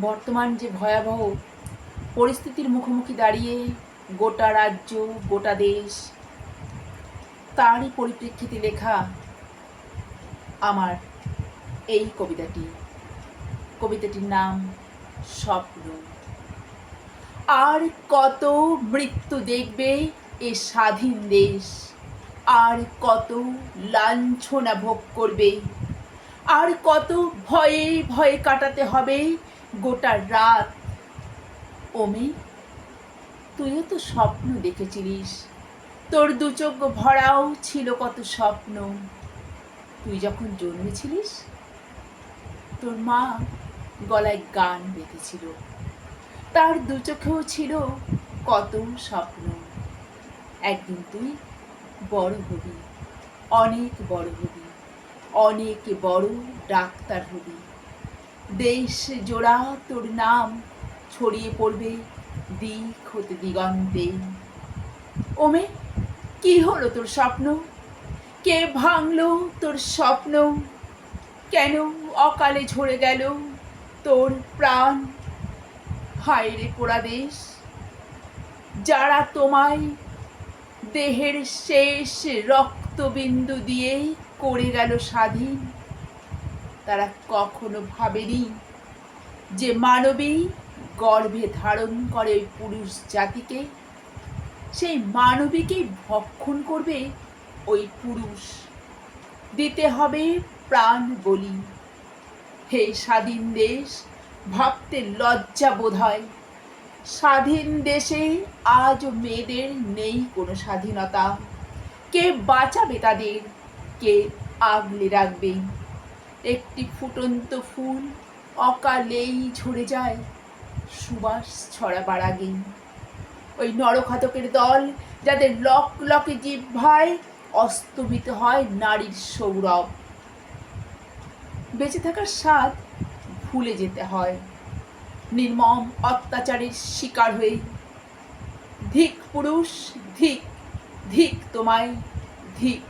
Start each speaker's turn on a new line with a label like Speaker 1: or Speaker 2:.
Speaker 1: বর্তমান যে ভয়াবহ পরিস্থিতির মুখোমুখি দাঁড়িয়ে গোটা রাজ্য, গোটা দেশ, তারই পরিপ্রেক্ষিতে লেখা আমার এই কবিতাটি। কবিতাটির নাম স্বপ্ন। আর কত মৃত্যু দেখবে এ স্বাধীন দেশ? আর কত লাঞ্ছনা ভোগ করবে? আর কত ভয়ে ভয়ে কাটাতে হবে গোটা রাত। ওমি, তুইও তো স্বপ্ন দেখেছিলিস। তোর দু চোখ ভরাও ছিল কত স্বপ্ন। তুই যখন জন্মেছিলিস, তোর মা গলায় গান বেঁধেছিল। তার দু চোখেও ছিল কত স্বপ্ন। একদিন তুই বড় হবি, অনেক বড় হবি, অনেক বড় ডাক্তার হবি। দেশ জোড়া তোর নাম, ছড়িয়ে পড়বে দিক হতে দিগন্তে। ওমে, কি হলো তোর স্বপ্ন? কে ভাঙলো তোর স্বপ্ন? কেন অকালে ঝরে গেল তোর প্রাণ? হায় পোড়া দেশ, যারা তোমায় দেহের শেষ রক্তবিন্দু দিয়ে করে গেল স্বাধীন তারা কখনো ভাবেনি যে মানবী গর্ভে ধারণ করে ওই পুরুষ জাতিকে। সেই মানবীকেই ভক্ষণ করবে ওই পুরুষ। দিতে হবে প্রাণ বলি। হে স্বাধীন দেশ, ভাবতে লজ্জা বোধ হয় স্বাধীন দেশে আজও মেয়েদের নেই কোনো স্বাধীনতা। কে বাঁচাবে তাদের? কে আগলে রাখবে? একটি ফুটন্ত ফুল অকালেই ঝরে যায়। সুবাস ছড়াবার আগেই। ওই নরখাতকের দল যাদের লক লকে জিহ্বায় অস্তমিত হয় নারীর সৌরভ। বেঁচে থাকার স্বাদ ভুলে যেতে হয়। নির্মম অত্যাচারের শিকার হয়ে ধিক পুরুষ, ধিক ধিক তোমায়, ধিক